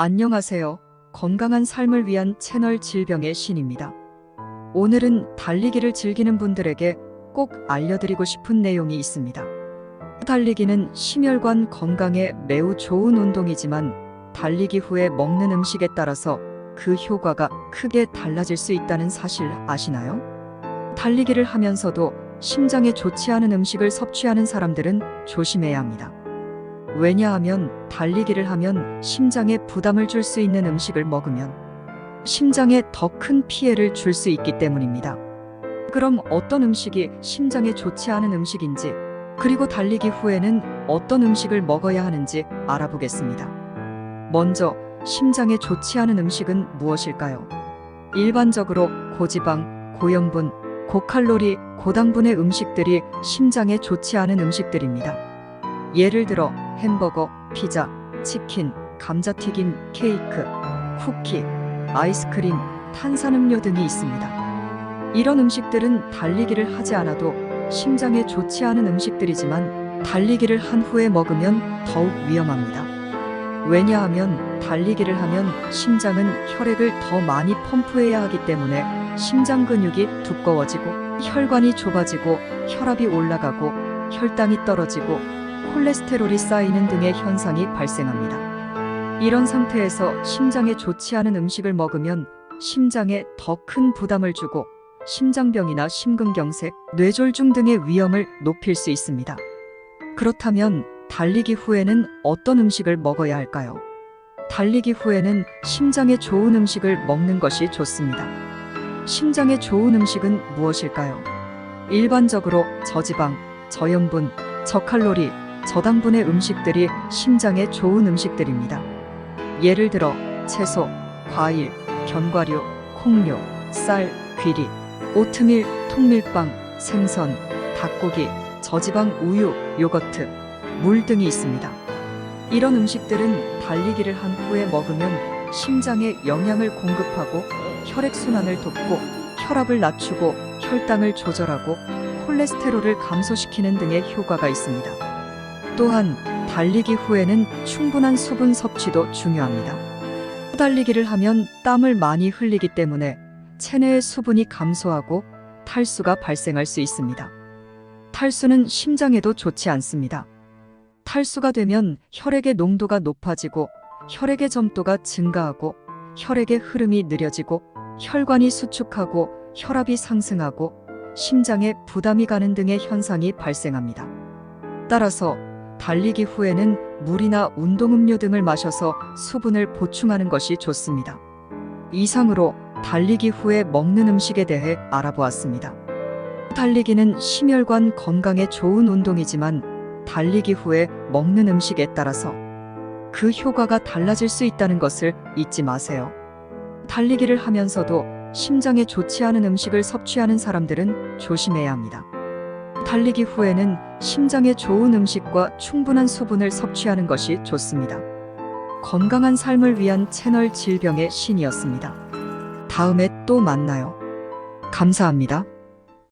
안녕하세요. 건강한 삶을 위한 채널 질병의 신입니다. 오늘은 달리기를 즐기는 분들에게 꼭 알려드리고 싶은 내용이 있습니다. 달리기는 심혈관 건강에 매우 좋은 운동이지만 달리기 후에 먹는 음식에 따라서 그 효과가 크게 달라질 수 있다는 사실 아시나요? 달리기를 하면서도 심장에 좋지 않은 음식을 섭취하는 사람들은 조심해야 합니다. 왜냐하면 달리기를 하면 심장에 부담을 줄 수 있는 음식을 먹으면 심장에 더 큰 피해를 줄 수 있기 때문입니다. 그럼 어떤 음식이 심장에 좋지 않은 음식인지 그리고 달리기 후에는 어떤 음식을 먹어야 하는지 알아보겠습니다. 먼저 심장에 좋지 않은 음식은 무엇일까요? 일반적으로 고지방, 고염분, 고칼로리, 고당분의 음식들이 심장에 좋지 않은 음식들입니다. 예를 들어 햄버거, 피자, 치킨, 감자튀김, 케이크, 쿠키, 아이스크림, 탄산음료 등이 있습니다. 이런 음식들은 달리기를 하지 않아도 심장에 좋지 않은 음식들이지만 달리기를 한 후에 먹으면 더욱 위험합니다. 왜냐하면 달리기를 하면 심장은 혈액을 더 많이 펌프해야 하기 때문에 심장 근육이 두꺼워지고 혈관이 좁아지고 혈압이 올라가고 혈당이 떨어지고 콜레스테롤이 쌓이는 등의 현상이 발생합니다. 이런 상태에서 심장에 좋지 않은 음식을 먹으면 심장에 더 큰 부담을 주고 심장병이나 심근경색, 뇌졸중 등의 위험을 높일 수 있습니다. 그렇다면 달리기 후에는 어떤 음식을 먹어야 할까요? 달리기 후에는 심장에 좋은 음식을 먹는 것이 좋습니다. 심장에 좋은 음식은 무엇일까요? 일반적으로 저지방, 저염분, 저칼로리, 저당분의 음식들이 심장에 좋은 음식들입니다. 예를 들어 채소, 과일, 견과류, 콩류, 쌀, 귀리, 오트밀, 통밀빵, 생선, 닭고기, 저지방 우유, 요거트, 물 등이 있습니다. 이런 음식들은 달리기를 한 후에 먹으면 심장에 영양을 공급하고 혈액순환을 돕고 혈압을 낮추고 혈당을 조절하고 콜레스테롤을 감소시키는 등의 효과가 있습니다. 또한 달리기 후에는 충분한 수분 섭취도 중요합니다. 달리기를 하면 땀을 많이 흘리기 때문에 체내의 수분이 감소하고 탈수가 발생할 수 있습니다. 탈수는 심장에도 좋지 않습니다. 탈수가 되면 혈액의 농도가 높아지고 혈액의 점도가 증가하고 혈액의 흐름이 느려지고 혈관이 수축하고 혈압이 상승하고 심장에 부담이 가는 등의 현상이 발생합니다. 따라서 달리기 후에는 물이나 운동음료 등을 마셔서 수분을 보충하는 것이 좋습니다. 이상으로 달리기 후에 먹는 음식에 대해 알아보았습니다. 달리기는 심혈관 건강에 좋은 운동이지만 달리기 후에 먹는 음식에 따라서 그 효과가 달라질 수 있다는 것을 잊지 마세요. 달리기를 하면서도 심장에 좋지 않은 음식을 섭취하는 사람들은 조심해야 합니다. 달리기 후에는 심장에 좋은 음식과 충분한 수분을 섭취하는 것이 좋습니다. 건강한 삶을 위한 채널 질병의 신이었습니다. 다음에 또 만나요. 감사합니다.